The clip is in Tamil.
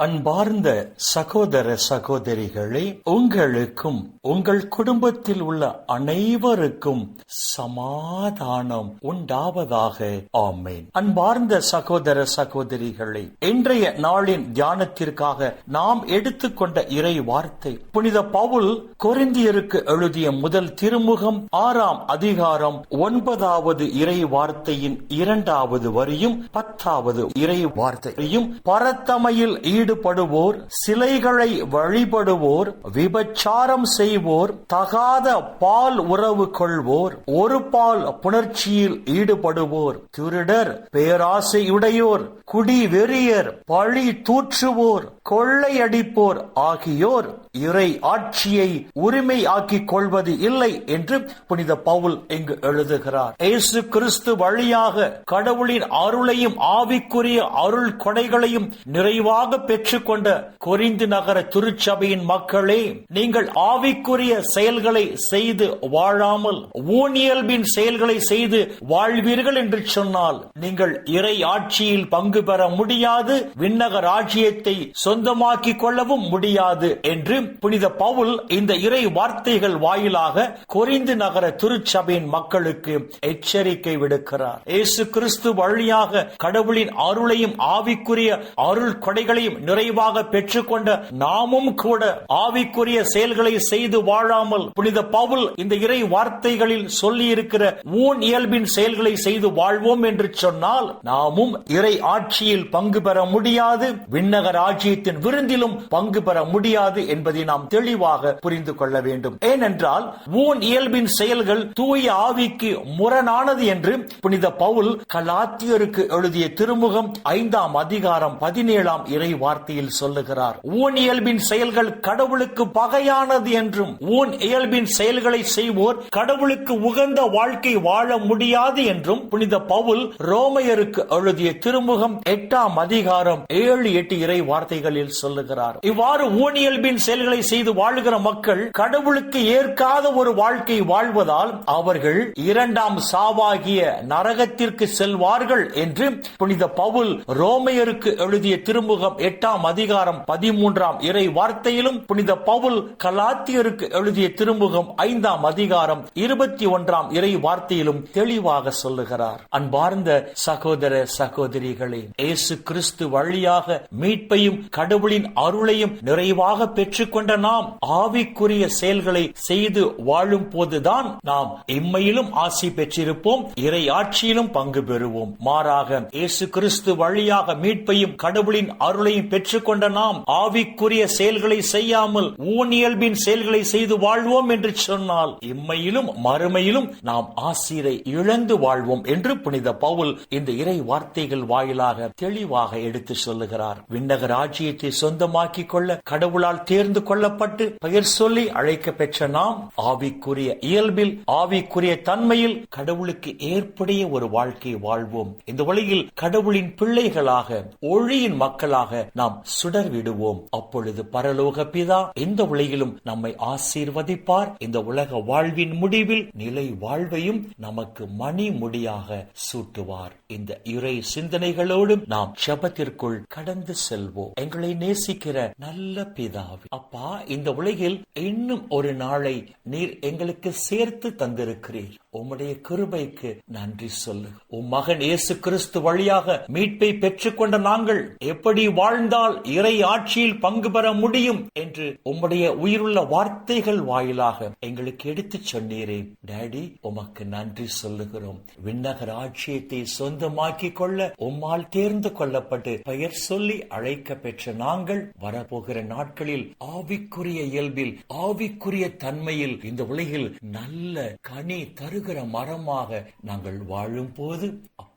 அன்பார்ந்த சகோதர சகோதரிகளே உங்களுக்கும் உங்கள் குடும்பத்தில் உள்ள அனைவருக்கும் சமாதானம் உண்டாவதாக. ஆமேன். அன்பார்ந்த சகோதர சகோதரிகளே இன்றைய நாளின் தியானத்திற்காக நாம் எடுத்துக்கொண்ட இறை வார்த்தை. புனித பவுல் கொரிந்தியருக்கு எழுதிய முதல் திருமுகம் ஆறாம் அதிகாரம் ஒன்பதாவது இறை வார்த்தையின் இரண்டாவது வரியும் பத்தாவது இறை வார்த்தையும் பரத்தமையில் ஈடுபடுவோர் சிலைகளை வழிபடுவோர் விபச்சாரம் செய்வோர் தகாத பால் உறவு கொள்வோர் ஒரு பால் புணர்ச்சியில் ஈடுபடுவோர் திருடர் பேராசையுடையோர் குடி வெறியர் பழி தூற்றுவோர் கொள்ளையடிப்போர் ஆகியோர் இறை ஆட்சியை உரிமை ஆக்கிக் கொள்வது இல்லை என்று புனித பவுல் இங்கு எழுதுகிறார். இயேசு கிறிஸ்து வழியாக கடவுளின் அருளையும் ஆவிக்குரிய அருள் கொடைகளையும் நிறைவாக பெற்றுக்கொண்ட கொரிந்து நகர திருச்சபையின் மக்களே நீங்கள் ஆவிக்குரிய செயல்களை செய்து வாழாமல் ஊனியல்பின் செயல்களை செய்து வாழ்வீர்கள் என்று சொன்னால் நீங்கள் இறை ஆட்சியில் பங்கு பெற முடியாது விண்ணக ராஜ்யத்தை சொந்தமாக்கிக் கொள்ளவும் முடியாது என்று புனித பவுல் இந்த இறை வார்த்தைகள் வாயிலாக கொரிந்து நகர திருச்சபையின் மக்களுக்கு எச்சரிக்கை விடுக்கிறார். இயேசு கிறிஸ்து வழியாக கடவுளின் அருளையும் ஆவிக்குரிய அருள் கொடைகளையும் நிறைவாக பெற்றுக்கொண்ட நாமும் கூட ஆவிக்குரிய செயல்களை செய்து வாழாமல் புனித பவுல் இந்த இறை வார்த்தைகளில் சொல்லி இருக்கிற ஊன் இயல்பின் செயல்களை செய்து வாழ்வோம் என்று சொன்னால் நாமும் இறை ஆட்சியில் பங்கு பெற முடியாது விண்ணக ராஜ்யத்தின் விருந்திலும் பங்கு பெற முடியாது என்பது நாம் தெளிவாக புரிந்து கொள்ள வேண்டும். ஏனென்றால் ஊன் இயல்பின் செயல்கள் தூய ஆவிக்கு முரணானது என்று புனித பவுல் கலாத்தியருக்கு எழுதிய திருமுகம் ஐந்தாம் அதிகாரம் பதினேழாம் இறை வார்த்தையில் சொல்லுகிறார். ஊன் இயல்பின் செயல்கள் கடவுளுக்கு பகையானது என்றும் ஊன் இயல்பின் செயல்களை செய்வோர் கடவுளுக்கு உகந்த வாழ்க்கை வாழ முடியாது என்றும் புனித பவுல் ரோமையருக்கு எழுதிய திருமுகம் எட்டாம் அதிகாரம் ஏழு எட்டு இறை வார்த்தைகளில் சொல்லுகிறார். இவ்வாறு ஊனியல்பின் செயல்களை செய்து வாழுகிற மக்கள் கடவுளுக்கு ஏற்காத ஒரு வாழ்க்கை வாழ்வதால் அவர்கள் இரண்டாம் சாவாகிய நரகத்திற்கு செல்வார்கள் என்று புனித பவுல் ரோமையருக்கு எழுதிய திருமுகம் எட்டாம் அதிகாரம் பதிமூன்றாம் இறை வார்த்தையிலும் புனித பவுல் கலாத்தியருக்கு எழுதிய திருமுகம் ஐந்தாம் அதிகாரம் இருபத்தி ஒன்றாம் இறை வார்த்தையிலும் தெளிவாக சொல்லுகிறார். அன்பார்ந்த சகோதர சகோதரிகளே இயேசு கிறிஸ்து வழியாக மீட்பையும் கடவுளின் அருளையும் நிறைவாக ஏற்றுக்கொண்ட நாம் ஆவிக்குரிய செயல்களை செய்து வாழும் போதுதான் நாம் இம்மையிலும் ஆசி பெற்றிருப்போம் இறை ஆட்சியிலும் பங்கு பெறுவோம். மாறாக இயேசு கிறிஸ்து வழியாக மீட்பையும் கடவுளின் அருளையும் பெற்றுக்கொண்ட நாம் ஆவிக்குரிய செயல்களை செய்யாமல் ஊனியல்பின் செயல்களை செய்து வாழ்வோம் என்று சொன்னால் இம்மையிலும் மறுமையிலும் நாம் ஆசிரை இழந்து வாழ்வோம் என்று புனித பவுல் இந்த இறை வார்த்தைகள் வாயிலாக தெளிவாக எடுத்து சொல்லுகிறார். விண்ணக ராஜ்யத்தை சொந்தமாக்கிக் கொள்ள கடவுளால் தேர்ந்து கொள்ளப்பட்டு பெயர் சொல்லி அழைக்க பெற்ற நாம் ஆவிக்குரிய இயல்பில் ஆவிக்குரிய தன்மையில் கடவுளுக்கு ஏற்புடைய ஒரு வாழ்க்கையை வாழ்வோம். இந்த வழியில் கடவுளின் பிள்ளைகளாக ஒளியின் மக்களாக நாம் சுடர் விடுவோம் அப்பொழுது பரலோக பிதா இந்த உலகிலும் நம்மை ஆசீர்வதிப்பார். இந்த உலக வாழ்வின் முடிவில் நிலை வாழ்வையும் நமக்கு மணி முடியாக சூட்டுவார். இந்த இறை சிந்தனைகளோடும் நாம் ஜபத்திற்குள் கடந்து செல்வோம். எங்களை நேசிக்கிற நல்ல பிதாவே அப்பா இந்த உலகில் இன்னும் ஒரு நாளை நீர் எங்களுக்கு சேர்த்து தந்திருக்கிறீர். உம்முடைய கிருபைக்கு நன்றி சொல்லு. உம் மகன் இயேசு கிறிஸ்து வழியாக மீட்பை பெற்றுக்கொண்ட நாங்கள் எப்படி வாழ்ந்தால் இறை ஆட்சியில் பங்கு பெற முடியும் என்று உம்முடைய உயிருள்ள வார்த்தைகள் வாயிலாக எங்களுக்கு எடுத்துச் சொன்னீரே. டேடி உமக்கு நன்றி சொல்லுகிறோம். விண்ணகர் ஆட்சியத்தை சொந்தமாக்கி கொள்ள உம்மால் தேர்ந்து கொள்ளப்பட்டு பெயர் சொல்லி அழைக்க பெற்ற நாங்கள் வரப்போகிற நாட்களில் ஆவிக்குரிய இயல்பில் ஆவிக்குரிய தன்மையில் இந்த உலகில் நல்ல கனி தருகிற மரமாக நாங்கள் வாழும் போது